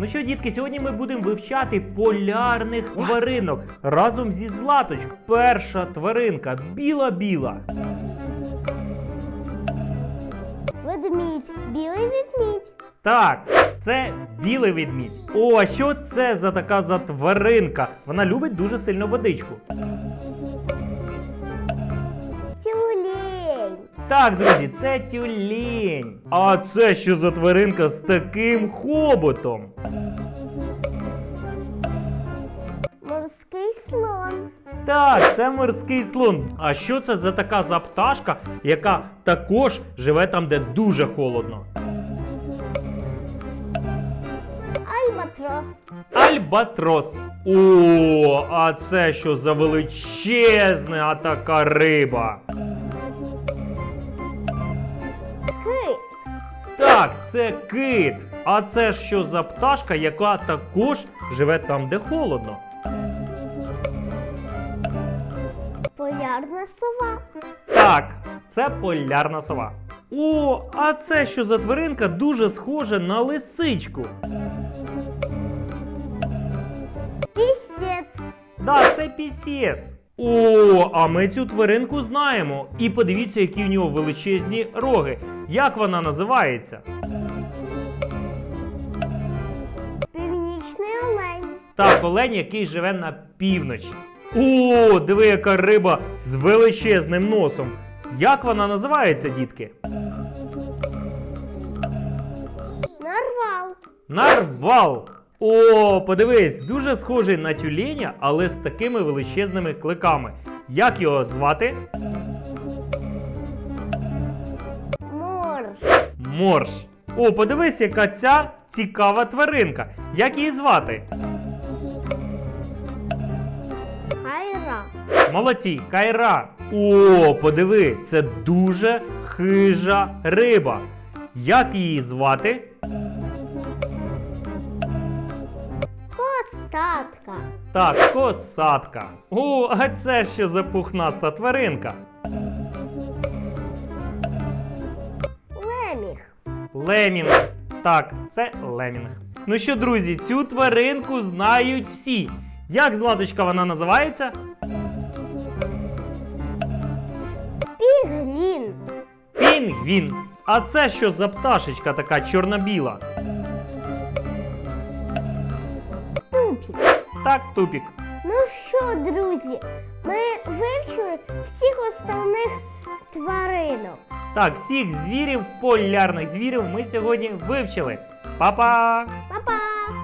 Ну що, дітки, сьогодні ми будемо вивчати полярних тваринок разом зі Златочкою. Перша тваринка біла-біла. Ведмідь, білий ведмідь. Так, це білий відмідь. О, а що це за така за тваринка? Вона любить дуже сильно водичку. Так, друзі, це тюлень. А це що за тваринка з таким хоботом? Морський слон. Так, це морський слон. А що це за така за пташка, яка також живе там, де дуже холодно? Альбатрос. Альбатрос. О, а це що за величезна така риба? Так, це кит. А це що за пташка, яка також живе там, де холодно? Полярна сова. Так, це полярна сова. О, а це що за тваринка дуже схожа на лисичку. Пістець. Да, це пісець. О, а ми цю тваринку знаємо. І подивіться, які у нього величезні роги. Як вона називається? Північний олень. Так, олень, який живе на півночі. О, диви, яка риба з величезним носом. Як вона називається, дітки? Нарвал. Нарвал. О, подивись, дуже схожий на тюленя, але з такими величезними кликами. Як його звати? Морж. О, подивись, яка ця цікава тваринка. Як її звати? Хайра. Молодці, кайра. О, подиви, це дуже хижа риба. Як її звати? Костатка. Так, косатка. О, а це що за пухнаста тваринка? Лемінг. Так, це лемінг. Ну що, друзі, цю тваринку знають всі. Як златочка вона називається? Піглін. Пінгвін. А це що за пташечка така чорно-біла? Тупік. Так, тупік. Ну що, друзі, ми вивчили всіх основних тваринок. Так, всіх звірів, полярних звірів ми сьогодні вивчили. Па-па!